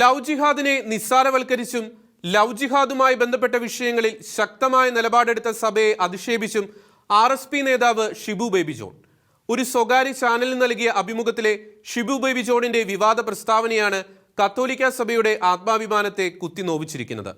Love ജിഹാദിനെ നിസ്സാരവൽക്കരിച്ചും love ജിഹാദുമായി ബന്ധപ്പെട്ട വിഷയങ്ങളിൽ ശക്തമായ നിലപാടെടുത്ത സഭയെ അധിക്ഷേപിച്ചും ആർ എസ് പി നേതാവ് ഷിബു ബേബി ജോൺ. ഒരു സ്വകാര്യ ചാനലിൽ നൽകിയ അഭിമുഖത്തിലെ ഷിബു ബേബി ജോണിന്റെ വിവാദ പ്രസ്താവനയാണ് കത്തോലിക്ക സഭയുടെ ആത്മാഭിമാനത്തെ കുത്തിനോവിച്ചിരിക്കുന്നത്.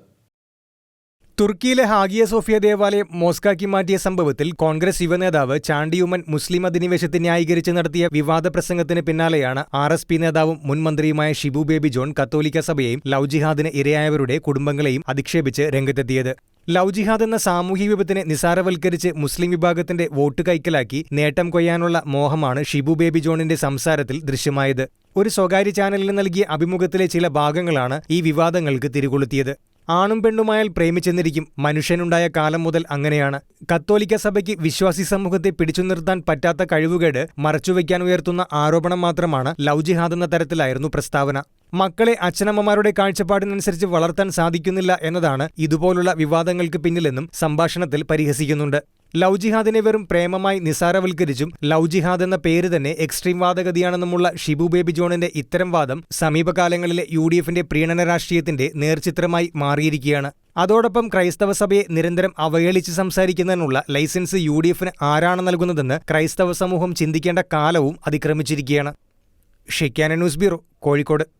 തുർക്കിയിലെ ഹാഗിയ സോഫിയ ദേവാലയം മോസ്കാക്കി മാറ്റിയ സംഭവത്തിൽ കോൺഗ്രസ് യുവനേതാവ് ചാണ്ടിയുമൻ മുസ്ലിം അധിനിവേശത്തെ ന്യായീകരിച്ച് നടത്തിയ വിവാദ പ്രസംഗത്തിന് പിന്നാലെയാണ് ആർ എസ് പി നേതാവും മുൻ മന്ത്രിയുമായ ഷിബു ബേബി ജോൺ കത്തോലിക്ക സഭയെയും ലവ് ജിഹാദിന് ഇരയായവരുടെ കുടുംബങ്ങളെയും അധിക്ഷേപിച്ച് രംഗത്തെത്തിയത്. ലവ് ജിഹാദ് എന്ന സാമൂഹിക വിപത്തിനെ നിസാരവൽക്കരിച്ച് മുസ്ലിം വിഭാഗത്തിന്റെ വോട്ട് കൈക്കലാക്കി നേട്ടം കൊയ്യാനുള്ള മോഹമാണ് ഷിബു ബേബി ജോണിന്റെ സംസാരത്തിൽ ദൃശ്യമായത്. ഒരു സ്വകാര്യ ചാനലിന് നൽകിയ അഭിമുഖത്തിലെ ചില ഭാഗങ്ങളാണ് ഈ വിവാദങ്ങൾക്ക് തിരികൊളുത്തിയത്. ആണും പെണ്ണുമായാൽ പ്രേമിച്ചെന്നിരിക്കും. മനുഷ്യനുണ്ടായ കാലം മുതൽ അങ്ങനെയാണ്. കത്തോലിക്ക സഭയ്ക്ക് വിശ്വാസി സമൂഹത്തെ പിടിച്ചു നിർത്താൻ പറ്റാത്ത കഴിവുകേട് മറച്ചുവെക്കാൻ ഉയർത്തുന്ന ആരോപണം മാത്രമാണ് ലവ് ജിഹാദ് എന്ന തരത്തിലായിരുന്നു പ്രസ്താവന. മക്കളെ അച്ഛനമ്മമാരുടെ കാഴ്ചപ്പാടിനനുസരിച്ച് വളർത്താൻ സാധിക്കുന്നില്ല എന്നതാണ് ഇതുപോലുള്ള വിവാദങ്ങൾക്ക് പിന്നിലെന്നും സംഭാഷണത്തിൽ പരിഹസിക്കുന്നുണ്ട്. ലവ് ജിഹാദിനെ വെറും പ്രേമമായി നിസാരവൽക്കരിച്ചും ലവ് ജിഹാദ് എന്ന പേര് തന്നെ എക്സ്ട്രീം വാദഗതിയാണെന്നുമുള്ള ഷിബു ബേബി ജോണിന്റെ ഇത്തരം വാദം സമീപകാലങ്ങളിലെ യു ഡി എഫിന്റെ പ്രീണന രാഷ്ട്രീയത്തിന്റെ നേർചിത്രമായി മാറിയിരിക്കുകയാണ്. അതോടൊപ്പം ക്രൈസ്തവ സഭയെ നിരന്തരം അവഹേളിച്ച് സംസാരിക്കുന്നതിനുള്ള ലൈസൻസ് യു ഡി എഫിന് ആരാണ് നൽകുന്നതെന്ന് ക്രൈസ്തവ സമൂഹം ചിന്തിക്കേണ്ട കാലവും അതിക്രമിച്ചിരിക്കുകയാണ്. ഷിക്കാന ന്യൂസ് ബ്യൂറോ കോഴിക്കോട്.